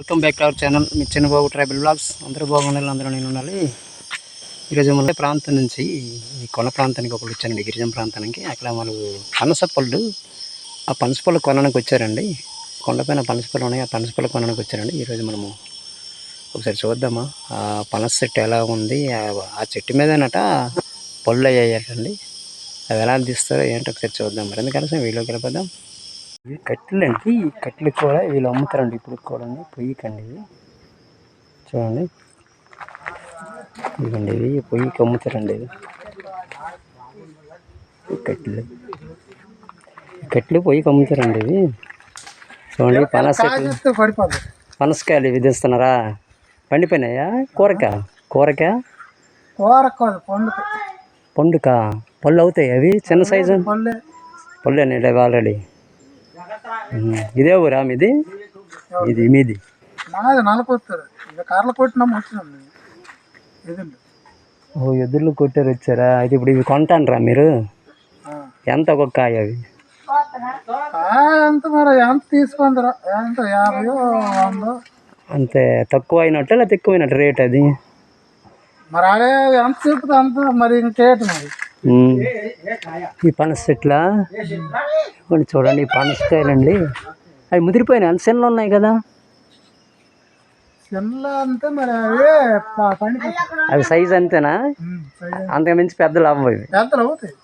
Welcome back to our channel me Chinnababu tribal blogs. అందరూ బాగున్నారు అందరూ నేను ఉండాలి. ఈరోజు మన ప్రాంతం నుంచి ఈ కొండ ప్రాంతానికి ఒకళ్ళు వచ్చారండి గిరిజన ప్రాంతానికి. అక్కడ వాళ్ళు పనసపళ్ళు ఆ పనసపళ్ళు కొనడానికి వచ్చారండి. కొండపైన పనసపళ్ళు ఉన్నాయి ఆ పనసపళ్ళు కొనడానికి వచ్చారండి. ఈరోజు మనము ఒకసారి చూద్దామా. ఆ పనస చెట్టు ఎలా ఉంది ఆ- చెట్టు మీదనట పళ్ళు అయ్యాయటండి. అవి ఎలా తీస్తారో ఏంటో ఒకసారి చూద్దాం. మరి ఎందుకనసం వీడియోకి వెళ్ళిపోదాం. ఇవి కట్టెలు అండి ఈ కట్టెలు కూడా వీళ్ళు అమ్ముతారండి ఇప్పుడు కూడా పొయ్యికండి ఇవి. చూడండి. ఇదిగోండి ఇవి. పొయ్యికి అమ్ముతారండి ఇవి. ఈ కట్టెలు. పొయ్యికి అమ్ముతారండి ఇవి. చూడండి పనస పనసకాయలు ఇవి తెస్తున్నారా? పండిపోయినాయా? కూరక? కూరక? పండుక. పళ్ళు అవుతాయి అవి? చిన్న సైజు? పళ్ళే. పళ్ళు అనేవి ఆల్రెడీ ఇదే ఊరా మీది? ఇది మీది. నాది నలకొస్తారు ఇక కర్రలు కొట్టినా వచ్చినాం మేము. ఎదురు ఓ ఎదుర్లు కొట్టారు వచ్చారా? అయితే ఇప్పుడు ఇవి కొంటానరా మీరు? ఎంత ఒక్కొక్క కాయ అవి? ఎంత మరి? ఎంత తీసుకుందరా? ఎంత? యాభై వందో? అంతే తక్కువ అయినట్టు లేకపోతే ఎక్కువ అయినట్టు రేట్ అది? మరి అదే ఎంత చెప్తే అంత మరి ఇంకేటి మరి. ఈ పనస చెట్ల? ఇదిగోండి చూడండి ఈ పనసకాయలండి అవి ముదిరిపోయినాయి అంత చిన్నలు ఉన్నాయి కదా? అవే అవి సైజ్ అంతేనా. అంతకు మించి పెద్దలు అవ్వవు ఇవి పెద్దలు అవుతాయి.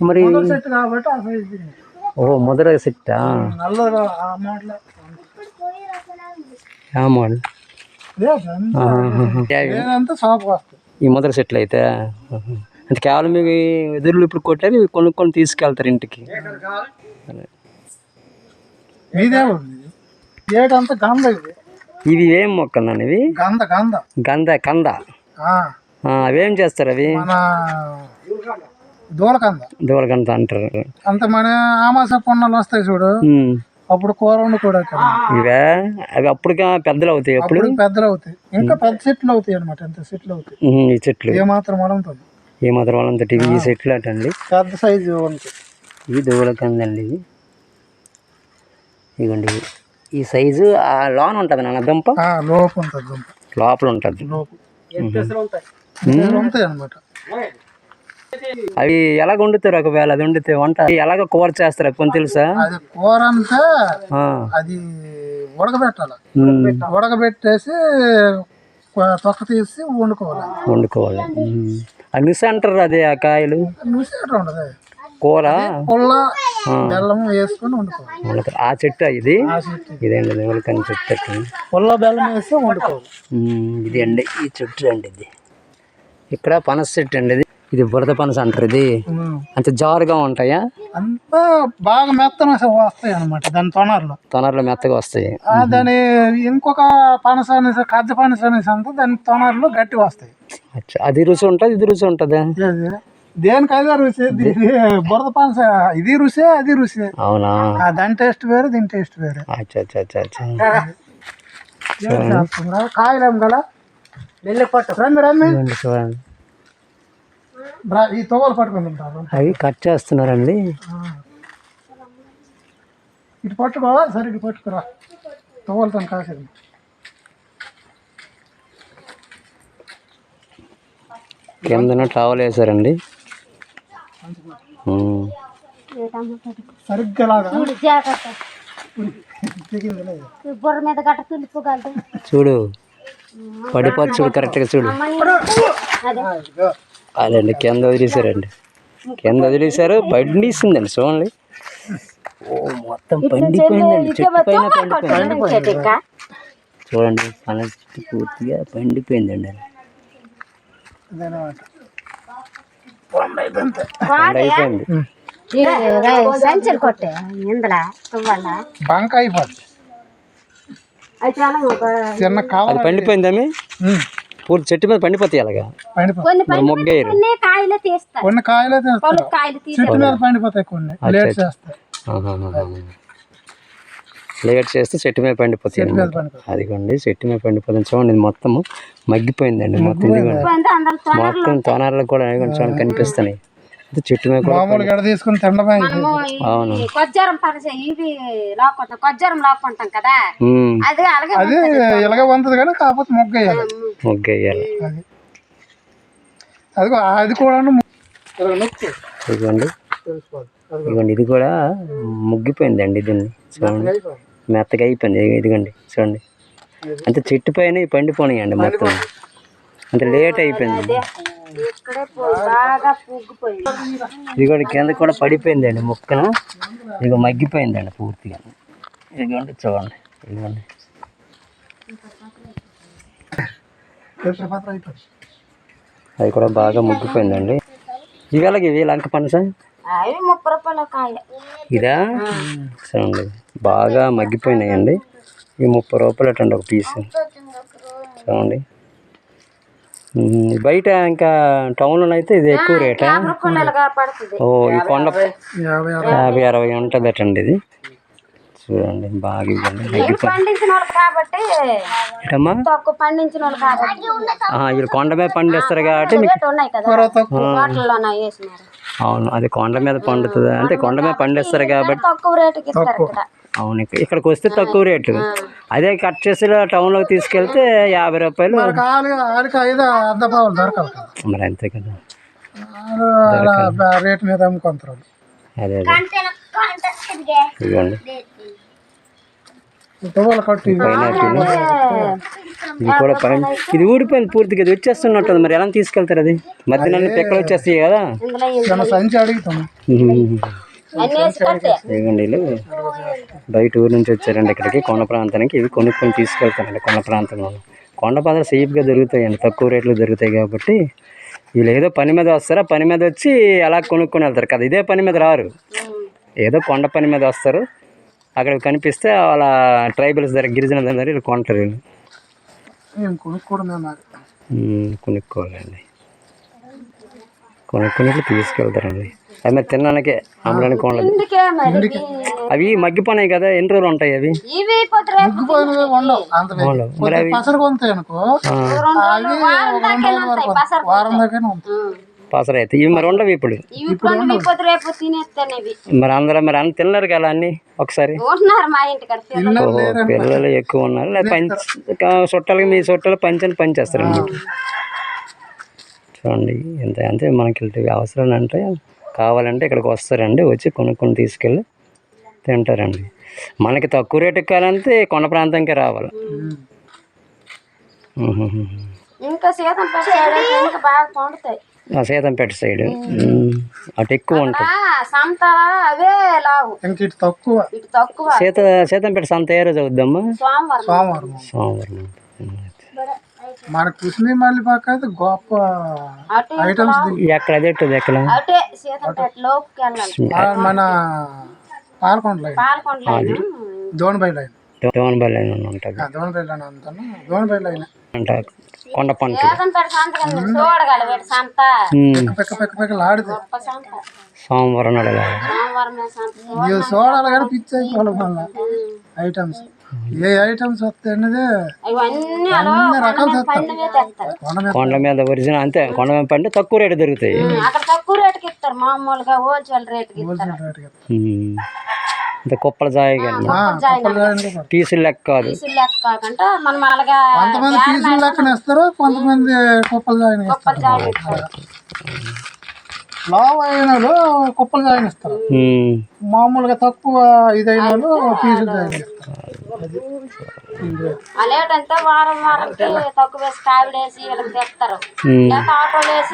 మరి. ఓ ముదర వస్తాయి. ఈ ముద్ర చెట్లు అయితే. అంటే కేవలం ఇవి ఎదురులు ఇప్పుడు కొట్టారు ఇవి కొనుక్కొని తీసుకెళ్తారు ఇంటికి. ఇవి ఏం మొక్కలు ఇవి? గంధ గంధ. గంధ కంద. అవేం చేస్తారు అవి? దూలకంద. దూలగంత అంటారు. అంత మన ఆమాస పొన్నలు వస్తాయి చూడు. అప్పుడు కూర వండు కూడా ఇవే? అవి అప్పటికే పెద్దలు అవుతాయి అప్పుడు పెద్దలు అవుతాయి. ఇంకా పెద్ద చెట్లు అవుతాయి అనమాట ఎంత చెట్లు అవుతాయి. ఈ చెట్లు. ఏ మాత్రం అడుగుతుంది ఏ మాత్రం వాళ్ళంతటి ఇవి ఈ చెట్లు అటండి. పెద్ద సైజు ఉంటాయి ఇవి దూలకంద అండి ఇవి ఇవ్వండి ఈ సైజు ఆ లోన ఉంటుంది నాన్న దుంప? ఆ, లోపు ఉంటుంది దుంప. లోపల ఉంటుంది. అనమాట అవి ఎలాగ వండుతారు ఒకవేళ? అది వండితే వంట ఎలాగ కూర చేస్తారు? కొన్ని తెలుసా? అది కూర ఆ, అది ఉడకబెట్టాలి. ఉడకబెట్టేసి తొక్క తీసి వండుకోవాలి. వండుకోవాలి. మిస్ అంటారు అదే ఆ కాయలు? కూర? పుల్ల బెల్లం వేసుకొని వండుకోవాలి వండుతారు. ఆ చెట్టు ఇది? ఇదేంటి దేవులకని చెట్టు. పుల్ల బెల్లం వండుకోవాలి ఇది అండి ఈ చెట్టు అండి ఇది. ఇక్కడ పనస చెట్టు అండి ఇది. ఇది బురద పనస అంటారు ఇది. అంత జారుగా ఉంటాయా? అంతా బాగా మెత్తన వస్తాయి అనమాట దాని తొనర్లో. తొనర్లు మెత్తగా వస్తాయి. దాని ఇంకొక పనస అనేసి కజ్జ పనస అనేసి అంతా దాని తొనర్లు గట్టిగా వస్తాయి. అది రుచి ఉంటుంది ఇది రుచి ఉంటుందా? దేనికి అదే రుచి? బురద పనస ఇది రుచి అది రుచి. అవునా? దాని టేస్ట్ వేరే దీని టేస్ట్ వేరే. అచ్చా అచ్చా అచ్చా అచ్చా? కాయలేం కదా వెళ్ళి పట్టు. రండి రండి. చూడండి, చూడండి. బ్రా- ఈ తోవలు పట్టుకుని తింటారు. అవి కట్ చేస్తున్నారండి. ఇటు పట్టుకో సరే ఇటు పట్టుకురా. తోవలతో కాసేది. కిందన వేసారండి ఉమ్. సరిగ్గా మీద గట్ట చూడు. పడిపోతు చూడు కరెక్ట్గా చూడు. అదండి కింద వదిలేశారండి. కింద వదిలేశారు పండిస్తుందండి చూడండి ఓ మొత్తం పండిపోయిందండి చెట్టు పైన పండిపోయింది. చూడండి పన చెట్టు పూర్తిగా పండిపోయిందండి అది. అదనమాట. పండు అయిపోయింది. సంచులు కొట్టే ఇందుల తువ్వాల చిన్న అది కావాలి పండిపోయిందమి పూర్తి చెట్టు మీద పండిపోతాయి అలాగా? కొన్ని మొగ్గయ్యారు కొన్ని కాయలు తీస్తారు. కొన్ని కాయలే తీస్తారు. కొన్ని కాయలు తీసి చెట్టు మీద పండిపోతాయి కొన్ని. లేట్ చేస్తే చెట్టు మీద పండిపోతాయి అదిగోండి చెట్టు మీద పండిపోతుంది. చూడండి ఇది మొత్తం మగ్గిపోయిందండి మొత్తం మొత్తం తోనార్లు కూడా చూడండి కనిపిస్తున్నాయి. చెట్టు మామూలుగా తీసుకుని తినడమే అవును. కొజ్జరం పరిచే ఇవి లాక్కుంటాం. కొజ్జరం లాక్కుంటాం కదా? అది అలాగే అది ఇలాగే ఉంటుంది కానీ కాకపోతే మొగ్గ వేయాలి. మొగ్గ వేయాలి. అది. అది అది కూడా. ఇదిగోండి ఇది కూడా ముగ్గిపోయిందండి దీన్ని. చూడండి. మెత్తగా అయిపోయింది. ఇదిగోండి చూడండి. అంటే చెట్టు పైన పండిపోయినాయండి మొత్తం. అంత లేట్ అయిపోయింది. ఇక్కడే ఇది కూడా కింద కూడా పడిపోయిందండి మొక్కను. ఇదిగో మగ్గిపోయిందండి పూర్తిగా. ఇదిగోండి చూడండి ఇదిగోండి. అది కూడా బాగా ముగ్గిపోయిందండి. ఇవాళకి ఇవి లంక పనస ఇదా? చూడండి బాగా మగ్గిపోయినాయండి. ఇవి ముప్పై రూపాయలు అటండి ఒక పీస్. చూడండి. బయట ఇంకా టౌన్లో అయితే ఇది ఎక్కువ రేటా? ఓ ఈ కొండ యాభై. అరవై. యాభై అరవై ఉంటుంది అటండి ఇది. చూడండి బాగా ఇవ్వండి. కొండ మీద పండిస్తారు కాబట్టి అవును అది కొండ మీద పండుతుంది? అంటే కొండ మీద పండిస్తారు కాబట్టి అవును ఇక్కడ- ఇక్కడికి వస్తే తక్కువ రేటు. అదే కట్ చేసి టౌన్లోకి తీసుకెళ్తే యాభై రూపాయలు. మరి అంతే కదా. రేటు మీద అమ్ముకుంటారు. అదే ఇది. కూడా పైన. ఇది ఊడిపోయింది పూర్తిగా ఇది వచ్చేస్తున్నట్టు మరి. ఎలా తీసుకెళ్తారు అది? మధ్యలో పిక్కలు వచ్చేస్తాయి కదా? సంచి వీళ్ళు. బయట ఊరు నుంచి వచ్చారండి ఇక్కడికి కొండ ప్రాంతానికి. ఇవి కొనుక్కొని తీసుకెళ్తారండి కొండ ప్రాంతంలో. కొండ పాదలు సేఫ్గా దొరుకుతాయండి తక్కువ రేట్లు దొరుకుతాయి కాబట్టి. వీళ్ళు ఏదో పని మీద వస్తారా? పని మీద వచ్చి అలా కొనుక్కొని వెళ్తారు కదా ఇదే పని మీద రారు. ఏదో కొండ పని మీద వస్తారు. అక్కడ కనిపిస్తే వాళ్ళ ట్రైబల్స్ దగ్గర గిరిజనుల దగ్గర వీళ్ళు కొంటారు కొనుక్కోవాలండి. కొనుక్కొని తీసుకెళ్తారండి. అది మరి తినడానికే అమ్మడానికి ఉండదు అవి మగ్గిపోయినాయి కదా ఎన్ని రోజులు ఉంటాయి అవి. మరి అవి పసరు అయితే. ఇవి మరి ఉండవు ఇప్పుడు? మరి అందరూ మరి అన్ని తినలేరు కదా అన్ని ఒకసారి? ఉంటున్నారు మా ఇంటికాడ పిల్లలు. ఎక్కువ ఉన్నారు. లేదా పంచ చుట్టాలకి మీ చుట్టాలు పంచని పంచేస్తారు అన్నమాట. చూడండి ఎంత అంటే మనకి అవసరం అంటే కావాలంటే ఇక్కడికి వస్తారండి వచ్చి కొనుక్కొని తీసుకెళ్ళి తింటారండి. మనకి తక్కువ రేటుకి కావాలంటే కొండ ప్రాంతానికి రావాలి. ఇంకా సీతం పెట్టాడు ఇంకా బాగా పండుతాయి ఆ సీతంపేట సైడ్. అటు ఎక్కువ ఉంటుంది ఆ, సంతల అవే లావు. ఇంక ఇటు తక్కువ. ఇటు తక్కువ. సీత సీతంపేట సంత ఏ రోజు అవుద్దమ్మా సోమవారం. సోమవారం. సోమవారం మన కృష్ణ మళ్ళీ పక్క అయితే గొప్ప ఐటమ్స్ లావు. ఎక్కడ అదే ఉంటుంది ఎక్కడ అటే సీతంపేట లోపుకి వెళ్ళాలి మన Palakonda line Palakonda line Donabai line Donaballi అని ఉంటుంది దోణబై లైన్ అంతాను దోణబై లైన్ అంట కొండ పంట సోమవారం నాడు వెళ్ళాలి. సోమవారం చూడాలి కానీ పిచ్చి అయిపోవాలి మళ్ళీ. ఐటమ్స్ ఏ ఐటమ్స్ వస్తాయి అనేది కొండ మీద తెస్తారు. కొండ ఒరిజినల్ అంతే. కొండ మీద పండి తక్కువ రేటు దొరుకుతాయి. అక్కడ తక్కువ రేటుకి ఇస్తారు. మామూలుగా హోల్సేల్ రేటుకి రేటుకి. కుప్పల జాయి. పీసులు లెక్క కాదు. కొంతమంది పీసులు లెక్కన ఇస్తారు కొంతమంది కుప్పలు ఇస్తారు. లావు అయిన కుప్పలు ఉమ్. మామూలుగా తక్కువ ఇదైన వాళ్ళు పీసులు అలాంటంటే వారం వారంకి తక్కువ వేసి కాయలు వేసి వీళ్ళకి తెస్తారు. ఉమ్. లేక ఆటోలు వేసి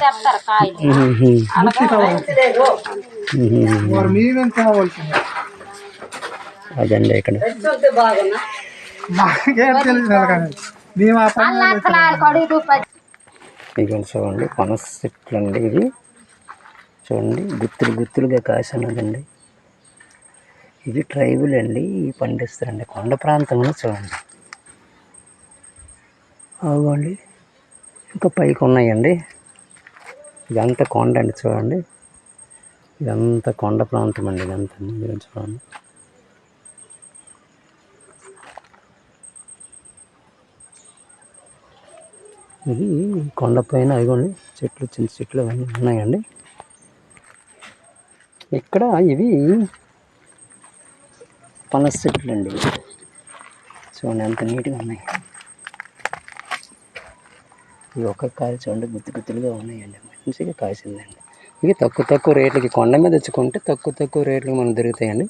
తెస్తారు కాయలు. ఉహుహు. ఉహుహు. వారు మీరేం కావాల్సింది అదండి ఇక్కడ. మాకేం మేము ఆ పని ఇక చూడండి పనస చెట్లు అండి ఇది. చూడండి గుత్తులు గుత్తులుగా కాసినదండి. ఇది ట్రైబుల్ అండి ఇవి పండిస్తారండి. కొండ ప్రాంతంలో చూడండి. అవ్వండి ఇంకా పైకి ఉన్నాయండి. ఇదంతా కొండ అండి చూడండి. ఇదంతా కొండ ప్రాంతం అండి ఇదంతా చూడండి. ఇది కొండపైన అవిగోండి చెట్లు చిన్న చెట్లు అవన్నీ ఉన్నాయండి. ఇక్కడ ఇవి పనస చెట్లు అండి చూడండి ఎంత నీట్గా ఉన్నాయి. ఇవి ఒక కాయలు చూడండి గుత్తి గుత్తులుగా ఉన్నాయండి. మంచిగా కాసిందండి. ఇవి తక్కువ తక్కువ రేట్లకి కొండ మీద తెచ్చుకుంటే తక్కువ తక్కువ రేట్లకి మనకు దొరుకుతాయండి.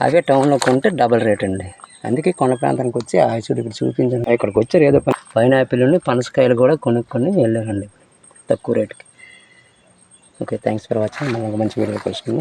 అవే టౌన్లో కొంటే డబల్ రేట్ అండి. అందుకే కొండ ప్రాంతానికి వచ్చి ఆ చూడు ఇక్కడ చూపించండి. ఇక్కడికి వచ్చారు ఏదో పైనాపిల్ ఉండి పనసకాయలు కూడా కొనుక్కొని వెళ్ళారండి. తక్కువ రేటుకి. ఓకే థ్యాంక్స్ ఫర్ వాచింగ్ మనం ఒక మంచి వీడియో కలుసుకుందాం.